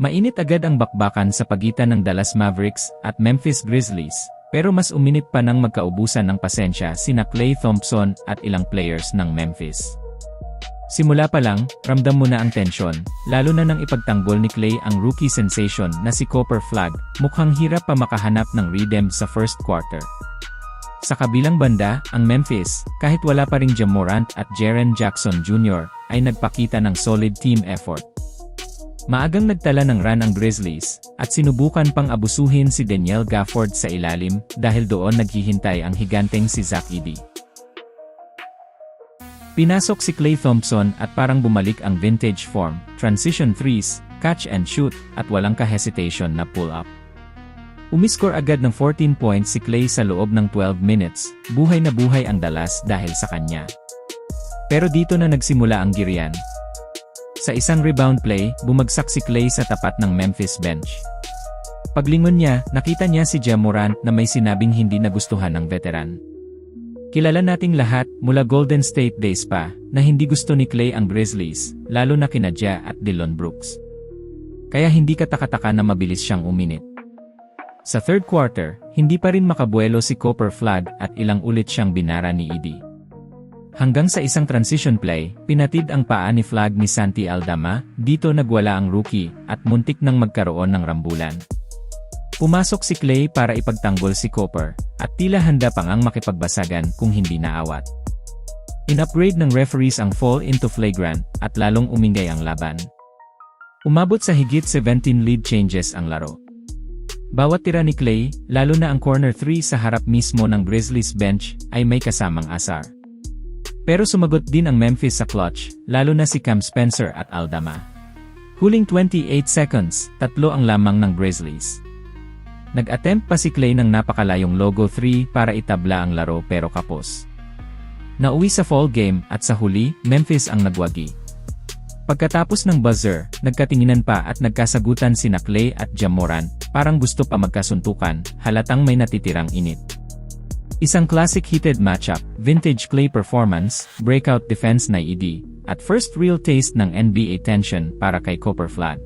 Mainit agad ang bakbakan sa pagitan ng Dallas Mavericks at Memphis Grizzlies, pero mas uminit pa ng magkaubusan ng pasensya sina Klay Thompson at ilang players ng Memphis. Simula pa lang, ramdam mo na ang tensyon, lalo na nang ipagtanggol ni Clay ang rookie sensation na si Copper Flag, mukhang hirap pa makahanap ng rhythm sa first quarter. Sa kabilang banda, ang Memphis, kahit wala pa ring Jamorant at Jaren Jackson Jr., ay nagpakita ng solid team effort. Maagang nagtala ng run ang Grizzlies, at sinubukan pang abusuhin si Daniel Gafford sa ilalim dahil doon naghihintay ang higanteng si Zach Edey. Pinasok si Klay Thompson at parang bumalik ang vintage form, transition threes, catch and shoot, at walang ka-hesitation na pull-up. Umiscore agad ng 14 points si Klay sa loob ng 12 minutes, buhay na buhay ang Dallas dahil sa kanya. Pero dito na nagsimula ang girian. Sa isang rebound play, bumagsak si Klay sa tapat ng Memphis bench. Paglingon niya, nakita niya si Jamorant na may sinabing hindi nagustuhan ng veteran. Kilala nating lahat mula Golden State days pa na hindi gusto ni Clay ang Grizzlies, lalo na kina Ja at Dillon Brooks. Kaya hindi katakataka na mabilis siyang uminit. Sa third quarter, hindi pa rin makabuelo si Copper Flag at ilang ulit siyang binara ni Edie. Hanggang sa isang transition play, pinatid ang paa ni Flag ni Santi Aldama, dito nagwala ang rookie at muntik nang magkaroon ng rambulan. Pumasok si Clay para ipagtanggol si Cooper, at tila handa pang ang makipagbasagan kung hindi naawat. In-upgrade ng referees ang fall into flagrant, at lalong umingay ang laban. Umabot sa higit 17 lead changes ang laro. Bawat tira ni Clay, lalo na ang corner 3 sa harap mismo ng Grizzlies bench, ay may kasamang asar. Pero sumagot din ang Memphis sa clutch, lalo na si Cam Spencer at Aldama. Huling 28 seconds, tatlo ang lamang ng Grizzlies. Nag-attempt pa si Clay ng napakalayong logo 3 para itabla ang laro pero kapos. Nauwi sa fall game at sa huli, Memphis ang nagwagi. Pagkatapos ng buzzer, nagkatinginan pa at nagkasagutan sina Clay at Jamoran, parang gusto pa magkasuntukan, halatang may natitirang init. Isang classic heated matchup, vintage Clay performance, breakout defense na ED, at first real taste ng NBA tension para kay Copper Flag.